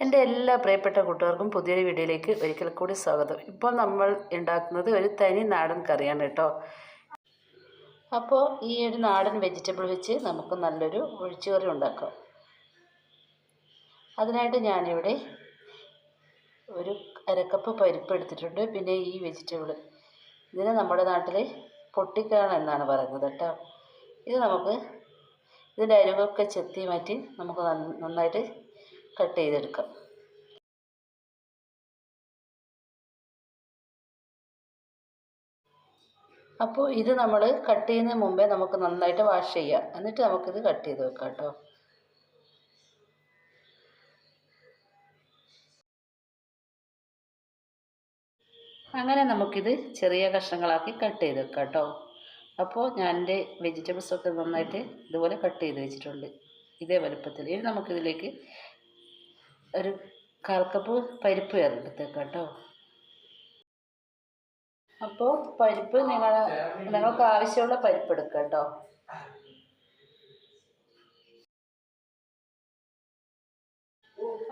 എന്റെ എല്ലാ പ്രിയപ്പെട്ട കൂട്ടുകാർക്കും പുതിയൊരു വീഡിയോയിലേക്ക് ഒരിക്കൽ കൂടി സ്വാഗതം. ഇപ്പോൾ നമ്മൾ ഉണ്ടാക്കുന്നത് ഒരു തനി നാടൻ കറിയാണ് കേട്ടോ. അപ്പോൾ ഈ ഒരു നാടൻ വെജിറ്റബിൾ വെച്ച് നമുക്ക് നല്ലൊരു ഒഴിച്ചുകറി ഉണ്ടാക്കാം. അതിനായിട്ട് ഞാനിവിടെ ഒരു അരക്കപ്പ് പരിപ്പ് എടുത്തിട്ടുണ്ട്. പിന്നെ ഈ വെജിറ്റബിൾ ഇതിനെ നമ്മുടെ നാട്ടിൽ പൊട്ടിക്കാണ എന്നാണ് പറയുന്നത് കേട്ടോ. ഇത് നമുക്ക് ഇതിന്റെ അരിവൊക്കെ ചെത്തി മാറ്റി നമുക്ക് നന്നായിട്ട് കട്ട് ചെയ്തെടുക്കാം. അപ്പോൾ ഇത് നമ്മൾ കട്ട് ചെയ്യുന്നതിന് മുമ്പേ നമുക്ക് നന്നായിട്ട് വാഷ് ചെയ്യാം. എന്നിട്ട് നമുക്കിത് കട്ട് ചെയ്ത് വെക്കാം കേട്ടോ. അങ്ങനെ നമുക്കിത് ചെറിയ കഷ്ണങ്ങളാക്കി കട്ട് ചെയ്ത് വെക്കാം കേട്ടോ. അപ്പോൾ ഞാൻ എന്റെ വെജിറ്റബിൾസൊക്കെ നന്നായിട്ട് ഇതുപോലെ കട്ട് ചെയ്ത് വെച്ചിട്ടുണ്ട്. ഇതേ വലുപ്പത്തിൽ. ഇനി നമുക്കിതിലേക്ക് ഒരു കാൽ കപ്പ് പരിപ്പ് ചേർത്തെടുത്തേക്കാം കേട്ടോ അപ്പോൾ പരിപ്പ് നിങ്ങൾ നിങ്ങൾക്ക് ആവശ്യമുള്ള പരിപ്പ് എടുക്കുക കേട്ടോ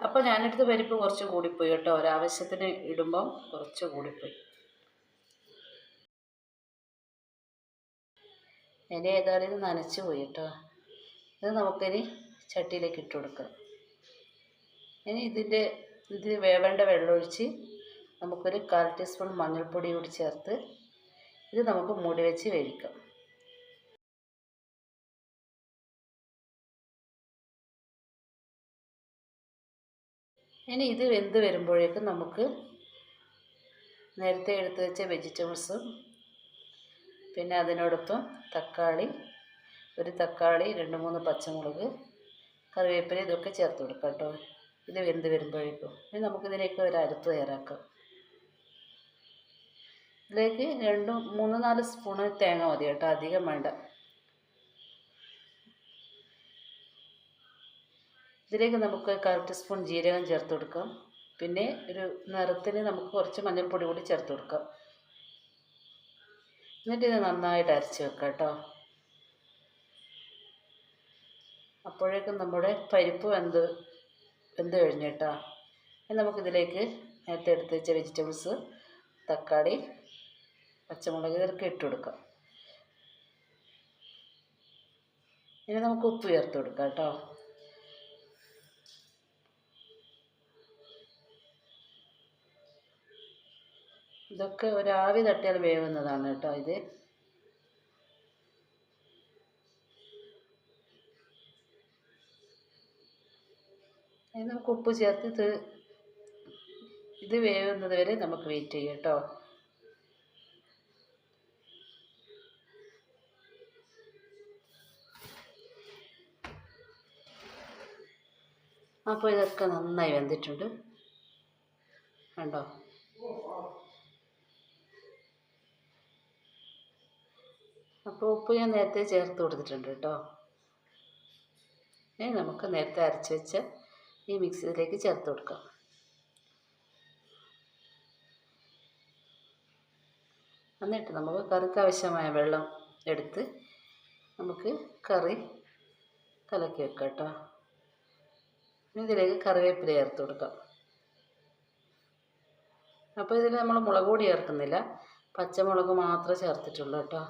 അപ്പോൾ ഞാനെടുത്ത പരിപ്പ് കുറച്ച് കൂടിപ്പോയി കേട്ടോ. ഒരാവശ്യത്തിന് ഇടുമ്പം കുറച്ച് കൂടിപ്പോയി. ഇനി ഏതായാലും ഇത് നനച്ച് പോയി കേട്ടോ. ഇത് നമുക്കിനി ചട്ടിയിലേക്ക് ഇട്ട് കൊടുക്കാം ഇനി ഇതിന്റെ ഇത് വേവേണ്ട വെള്ളമൊഴിച്ച് നമുക്കൊരു കാൽ ടീസ്പൂൺ മഞ്ഞൾപ്പൊടി കൂടി ചേർത്ത് ഇത് നമുക്ക് മൂടി വെച്ച് വേവിക്കാം. ഇനി ഇത് വെന്ത് വരുമ്പോഴേക്കും നമുക്ക് നേരത്തെ എടുത്തു വെച്ച വെജിറ്റബിൾസും പിന്നെ അതിനോടൊപ്പം തക്കാളി ഒരു തക്കാളി രണ്ട് മൂന്ന് പച്ചമുളക് കറിവേപ്പില ഇതൊക്കെ ചേർത്ത് കൊടുക്കാം കേട്ടോ. ഇത് വെന്ത് വരുമ്പോഴേക്കും ഇനി നമുക്കിതിലേക്ക് ഒരു അരപ്പ് തയ്യാറാക്കാം. ഇതിലേക്ക് രണ്ട് മൂന്ന് നാല് സ്പൂണ് തേങ്ങ മതി കേട്ടോ അധികം വേണ്ട. ഇതിലേക്ക് നമുക്ക് കറക്റ്റ് സ്പൂൺ ജീരകം ചേർത്ത് കൊടുക്കാം. പിന്നെ ഒരു നിറത്തിന് നമുക്ക് കുറച്ച് മഞ്ഞൾപ്പൊടി കൂടി ചേർത്ത് കൊടുക്കാം. എന്നിട്ട് ഇത് നന്നായിട്ട് അരച്ച് വെക്കാം കേട്ടോ. അപ്പോഴേക്കും നമ്മുടെ പരിപ്പ് വെന്ത് വെന്ത് കഴിഞ്ഞു കേട്ടോ. ഇനി നമുക്കിതിലേക്ക് നേരത്തെ എടുത്ത് വെച്ച വെജിറ്റബിൾസ് തക്കാളി പച്ചമുളക് ഇതൊക്കെ ഇട്ട് കൊടുക്കാം. ഇനി നമുക്ക് ഉപ്പ് ചേർത്ത് കൊടുക്കാം കേട്ടോ. ഇതൊക്കെ ഒരാവി തട്ടിയാൽ വേവുന്നതാണ് കേട്ടോ ഇത്. ഇനി നമുക്ക് ഉപ്പ് ചേർത്ത് ഇത് ഇത് വേവുന്നത് വരെ നമുക്ക് വെയിറ്റ് ചെയ്യാം കേട്ടോ. അപ്പോൾ ഇതൊക്കെ നന്നായി വെന്തിട്ടുണ്ട്. കണ്ടോ? അപ്പോൾ ഉപ്പ് ഞാൻ നേരത്തെ ചേർത്ത് കൊടുത്തിട്ടുണ്ട് കേട്ടോ. ഇനി നമുക്ക് നേരത്തെ അരച്ച് വെച്ച ഈ മിക്സിയിലേക്ക് ചേർത്ത് കൊടുക്കാം എന്നിട്ട് നമുക്ക് കറിക്ക് ആവശ്യമായ വെള്ളം എടുത്ത് നമുക്ക് കറി കലക്കി വെക്കാം കേട്ടോ. ഇതിലേക്ക് കറിവേപ്പില ചേർത്ത് കൊടുക്കാം. അപ്പോൾ ഇതിൽ നമ്മൾ മുളക് പൊടി ചേർക്കുന്നില്ല. പച്ചമുളക് മാത്രമേ ചേർത്തിട്ടുള്ളൂ കേട്ടോ.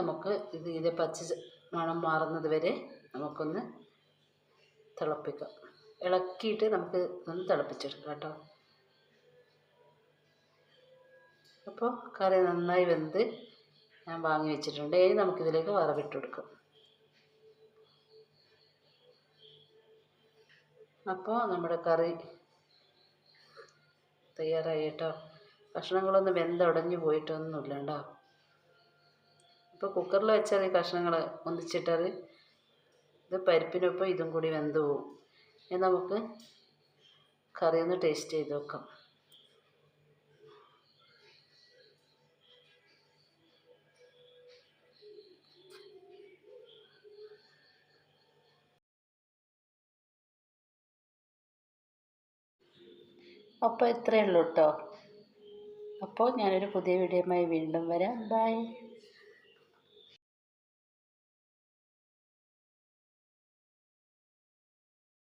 നമുക്ക് ഇത് ഇതിന്റെ പച്ച മണം മാറുന്നത് വരെ നമുക്കൊന്ന് തിളപ്പിക്കാം. ഇളക്കിയിട്ട് നമുക്ക് ഒന്ന് തിളപ്പിച്ചെടുക്കാം കേട്ടോ. അപ്പോൾ കറി നന്നായി വെന്ത് ഞാൻ വാങ്ങി വെച്ചിട്ടുണ്ട്. ഇനി നമുക്കിതിലേക്ക് വറവിട്ട് കൊടുക്കാം അപ്പോൾ നമ്മുടെ കറി തയ്യാറായി കേട്ടോ. കഷ്ണങ്ങളൊന്നും വെന്തുടഞ്ഞു പോയിട്ടൊന്നുമില്ല കേട്ടോ. ഇപ്പോൾ കുക്കറിൽ വെച്ചാൽ കഷ്ണങ്ങൾ ഒന്നിച്ചിട്ടത് ഇത് പരിപ്പിനൊപ്പം ഇതും കൂടി വെന്ത് പോവും. ഇനി നമുക്ക് കറി ഒന്ന് ടേസ്റ്റ് ചെയ്ത് നോക്കാം. അപ്പോൾ ഇത്രയേ ഉള്ളൂ കേട്ടോ. അപ്പോൾ ഞാനൊരു പുതിയ വീഡിയോയുമായി വീണ്ടും വരാം. ബൈ